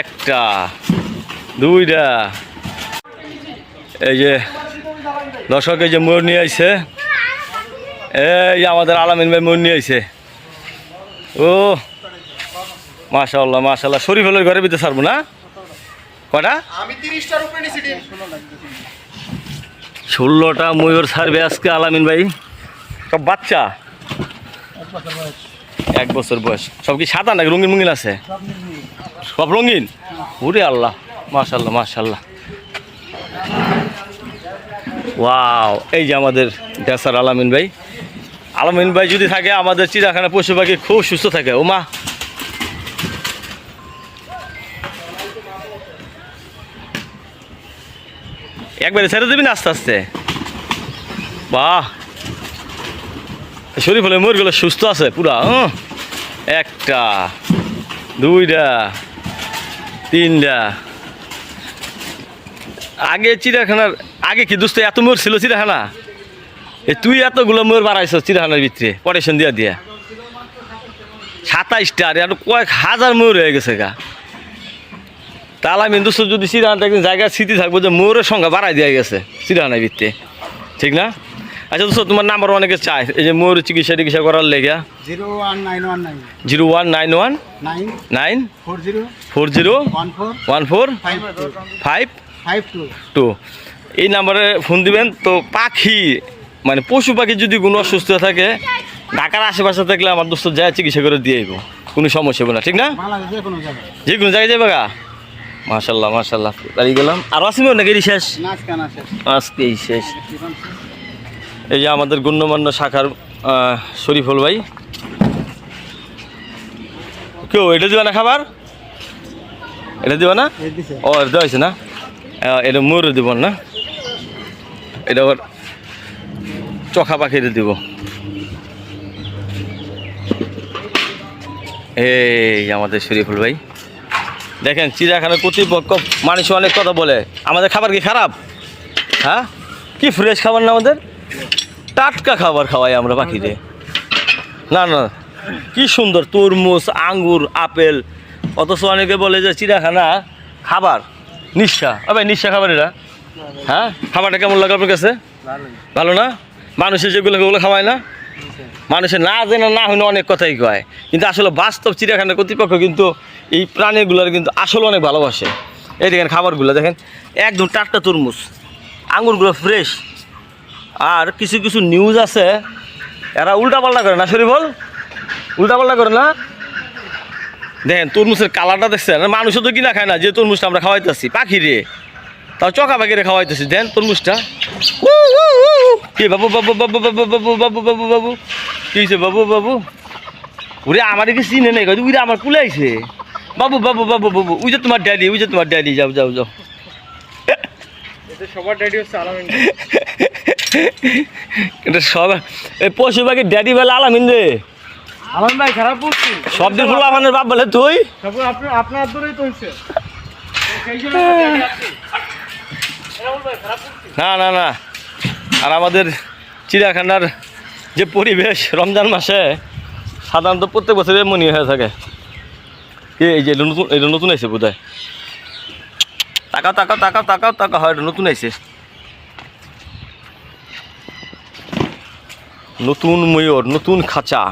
একটা দুইটা। এই যে দর্শক এই যে ময়ূর নিয়ে আইছে। এই আমাদের আলামিন ভাই ময়ূর নিয়ে আইছে। ও মাশাল্লাহ মাশাল্লাহ শরীফ হলের ঘরে ভিতরে ছাড়বো না? কটা? ষোলোটা ময়ূর ছাড়বে আজকে আলামিন ভাই। সব বাচ্চা? এক বছর বয়স। সব কি সাদা নাকি রঙিন মঙ্গিন আছে? সব রঙিন? ওরে আল্লাহ মাশাল্লাহ মাশাল্লাহ ওয়াও, এই যে আমাদের ড্যাসার আলামিন ভাই। আলামিন ভাই যদি থাকে, আমাদের চিড়াখানা পশু পাখি খুব সুস্থ থাকে। ও মা একবারে ছেড়ে দেবি না আস্তে আস্তে? বাহ। শরীফ হলে ময়ূরগুলো সুস্থ আছে পুরা হুঁ। একটা, দুইটা, তিনটা। আগে চিড়িয়াখানার, আগে কি দোস্ত এত মোর ছিল চিড়িয়াখানা? এ তুই এতগুলো ময়ূর বাড়াইছ চিড়িয়াখানার ভিতরে পরেশন দিয়া দিয়া। সাতাইশটা, আর কয়েক হাজার ময়ূর হয়ে গেছে গা। তাহলে আমি দোস্ত যদি চিড়িয়াখানাটা একদিন জায়গায় স্মৃতি থাকব যে ময়ূরের সংখ্যা বাড়াই দেওয়া গেছে চিড়িয়াখানার ভিতরে। ঠিক না? আচ্ছা দোস্ত তোমার নাম্বার অনেকে চায় এই যে ময়ূর চিকিৎসা টিকিৎসা করার লেগে zero one nine one nine. Zero one nine one. Nine. Nine four zero. Four zero one four. One four. Five. Five two. Two এই নাম্বারে ফোন দিবেন। তো পাখি মানে পশু পাখি যদি কোনো অসুস্থ থাকে ঢাকার আশেপাশে থাকলে আমার দোস্ত যায় চিকিৎসা করে দিয়ে আইব। কোনো সমস্যা হবে না ঠিক না? যে কোনো জায়গায়। যাবে গা? মাশাল্লাহ দাঁড়িয়ে গেলাম। আর আসিব নাকি শেষ? আজকেই শেষ। এই যে আমাদের গণ্যমান্য শাখার শরীফুল ভাই। কেউ এটা দিবা না খাবার? এটা দিবা না? ও এটা হয়েছে না? এটা ময়ূর দিব না? এটা আবার চখা পাখিরে দিব। এই আমাদের শরীফুল ভাই। দেখেন চিড়িয়াখানার কর্তৃপক্ষ মানুষ অনেক কথা বলে। আমাদের খাবার কি খারাপ? হ্যাঁ? কি ফ্রেশ খাবার না আমাদের? টাটকা খাবার খাওয়াই আমরা পাখিরে না না, কি সুন্দর তরমুজ, আঙ্গুর, আপেল, অথচ অনেকে বলে যে চিড়িয়াখানা খাবার, নিঃশা। ভাই নিঃশা খাবার এরা। হ্যাঁ? খাবারটা কেমন লাগে আপনার কাছে? ভালো না? মানুষের যেগুলো ওগুলো খাওয়ায় না? মানুষের না জেনে না হইলে অনেক কথাই কয়। কিন্তু আসলে বাস্তব চিড়িয়াখানার কর্তৃপক্ষ কিন্তু এই প্রাণীগুলোর কিন্তু আসলে অনেক ভালোবাসে। এই দেখেন খাবারগুলো, দেখেন, একদম টাটকা তরমুজ আঙুরগুলো ফ্রেশ আর কিছু কিছু নিউজ আছে এরা উল্টাপাল্টা করে না শরীফল উল্টাপাল্টা করে না দেখেন তরমুজের কালারটা দেখছেন মানুষও তো কিনা খায় না যে তরমুজটা আমরা খাওয়াইতেছি পাখি রে তাও চকা পাখিরে খাওয়াইতেছি দেন তরমুজটা। কি বাবু বাবু বাবু বাবু বাবু বাবু বাবু বাবু কি হয়েছে বাবু বাবু ওরে আমার কি চিনে নেই উইরে আমার কুলে আইছে বাবু বাবু বাবু বাবু ওই যে তোমার ড্যাডি ওই যে তোমার ড্যাডি যাও যাও যাও সবার ডেডি হচ্ছে এটা সব এই পশু পাখি ড্যাডি বেলা আলামিন রে। আলামিন ভাই খারাপ বলছি। সব দিন ফুল আমাদের বাপ বলে তুই। আপনার দূরেই তো না না না। আর আমাদের চিড়িয়াখানার যে পরিবেশ রমজান মাসে সাধারণত প্রত্যেক বছরে মনে হয়ে থাকে। কি এই যে নতুন এটা নতুন আইছে বোধ হয় তাকাও তাকাও তাকাও তাকাও তাকাও হয় এটা নতুন আইছে। নতুন ময়ূর নতুন খাঁচা।